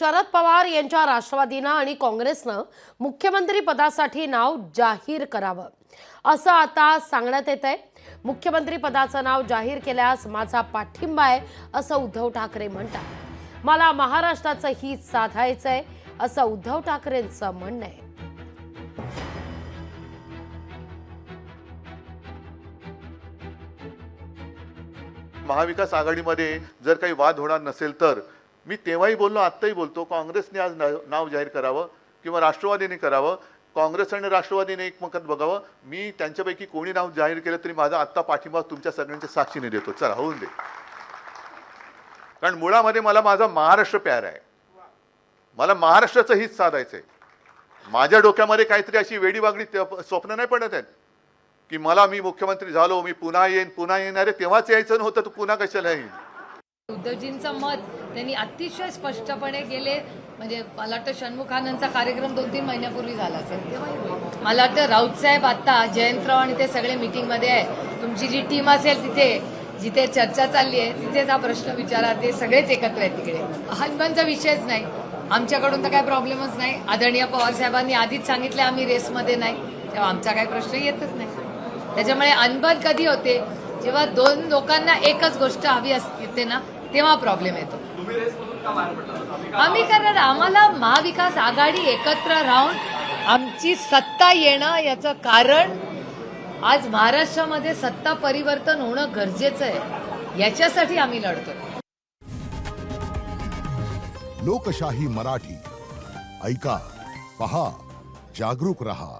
शरद पवार यांच्या राष्ट्रवादीनं आणि काँग्रेसनं मुख्यमंत्री पदासाठी नाव जाहीर करावं. असं आता सांगण्यात येत आहे. मुख्यमंत्री पदाचं नाव जाहीर केल्यास माझा पाठिंबा आहे असं उद्धव ठाकरे म्हणतात. मला महाराष्ट्राचं हित साधायचंय असं उद्धव ठाकरेंचं म्हणणं आहे. महाविकास आघाडीमध्ये जर काही वाद होणार नसेल तर मी तेव्हाही बोललो आत्ताही बोलतो काँग्रेसने आज नाव- जाहीर करावं किंवा राष्ट्रवादीने करावं काँग्रेस आणि राष्ट्रवादीने एकमत बघावं. मी त्यांच्यापैकी कोणी नाव जाहीर केलं तरी माझा आत्ता पाठिंबा तुमच्या सगळ्यांच्या साक्षीने देतो. चला होऊन दे. कारण मुळामध्ये मला माझा महाराष्ट्र प्यार आहे. मला महाराष्ट्राचं हित साधायचं आहे माझ्या डोक्यामध्ये काहीतरी अशी वेडीवागडी स्वप्न नाही पडत आहेत. की मला मी मुख्यमंत्री झालो मी पुन्हा येईन पुन्हा येणार आहे तेव्हाच यायचं नव्हतं तू पुन्हा कशाला येईल उद्धवजींचं मत त्यांनी अतिशय स्पष्टपणे गेले. म्हणजे मला वाटतं षण्मुखानंदचा कार्यक्रम दोन तीन महिन्यापूर्वी झाला असेल. तेव्हा मला वाटतं राऊतसाहेब आता जयंतराव आणि ते सगळे मीटिंगमध्ये आहे. तुमची जी टीम असेल तिथे जिथे चर्चा चालली आहे तिथेच हा प्रश्न विचारा. ते सगळेच एकत्र आहेत तिकडे. हनुमानचा विषयच नाही. आमच्याकडून तर काही प्रॉब्लेमच नाही. आदरणीय पवारसाहेबांनी आधीच सांगितलं आम्ही रेसमध्ये नाही. तेव्हा आमचा काही प्रश्न येतच नाही. त्याच्यामुळे अनबन कधी होते? जेव्हा दोन लोकांना एकच गोष्ट हवी असते ना तेव्हा प्रॉब्लेम येतो. आम्ही कारण आम्हाला महाविकास आघाडी एकत्र राहून आमची सत्ता येणं याचं कारण आज महाराष्ट्रामध्ये सत्ता परिवर्तन होणं गरजेचं आहे. याच्यासाठी आम्ही लढतो लोकशाही मराठी. ऐका पहा जागरूक रहा.